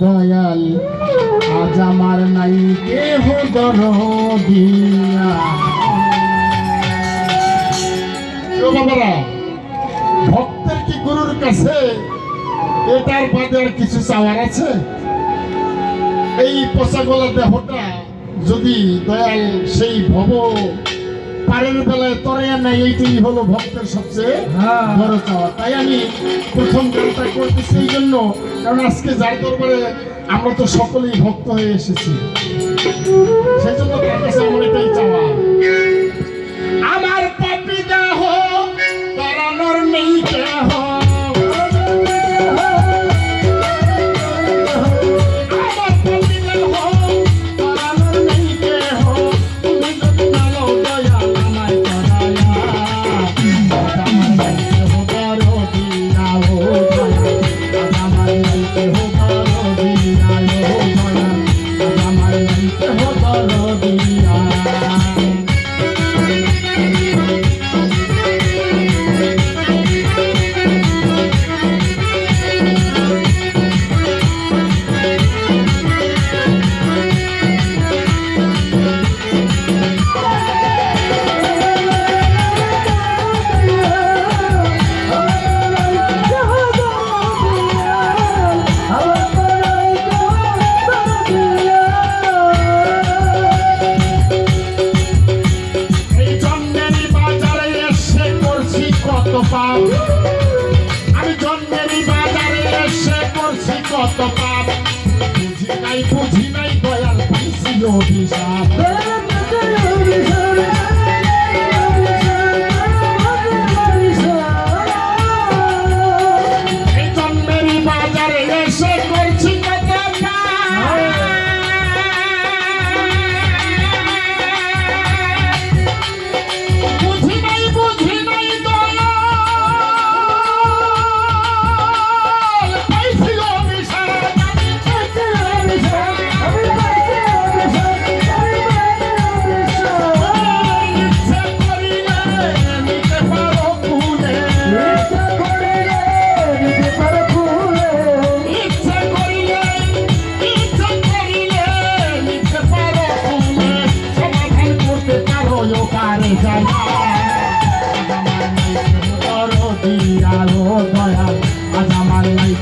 দয়াল, আজ আমার নাই কেহ বাবারা, ভক্তের কি গুরুর কাছে এটার বাদে আর কিছু চাওয়ার আছে? এই পচা গলা দেহটা যদি দয়াল সেই ভব পারের বেলায় তরে না এইটাই হলো ভক্তের সবচেয়ে হ্যাঁ। বড় চাওয়া। তাই আমি প্রথম গানটা করতেছি এই জন্য কারণ আজকে যার দরবারে আমরা তো সকলেই ভক্ত হয়ে এসেছি। সেই জন্য তার কাছে আমার এটাই চাওয়া। কত পাপ আমি জন্মেরই বাজারে এসে করছি কত পাপ বুঝি নাই বুঝি নাই, দয়াল পাইছি অভিশাপ।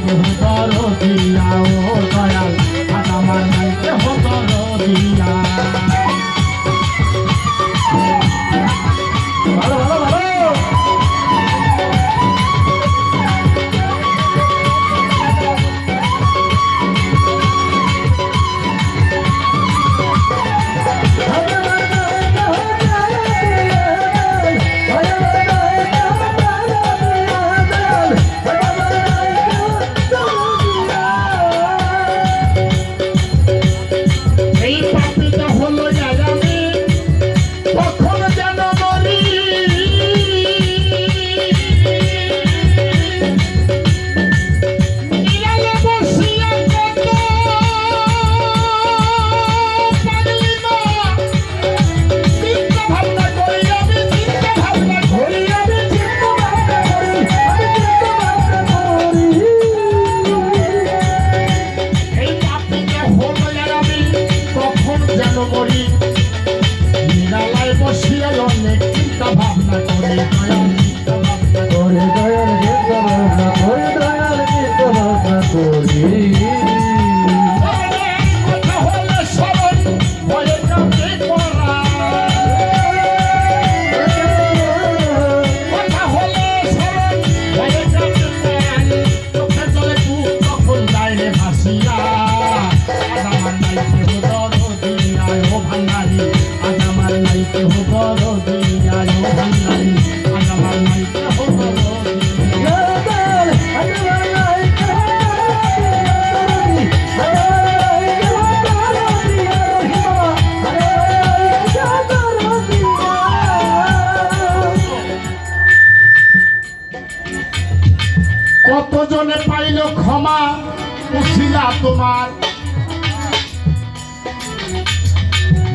আমার নাই কতজনে পাইল ক্ষমা? উশিলা তোমার।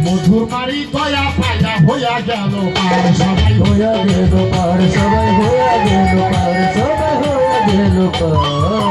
মধুর মারি দয়া পায়া হইয়া গেল পার। সবাই হইয়া গেল পার, সবাই হইয়া গেল পার, সবাই হইয়া গেল পার।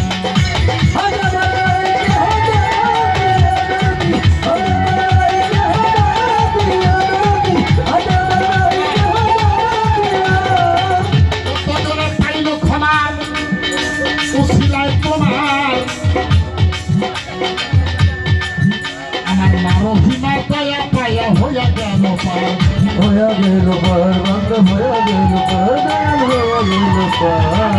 হয়ে গেল পারবান হয়ে গেল পারবান হয়ে গেল পার।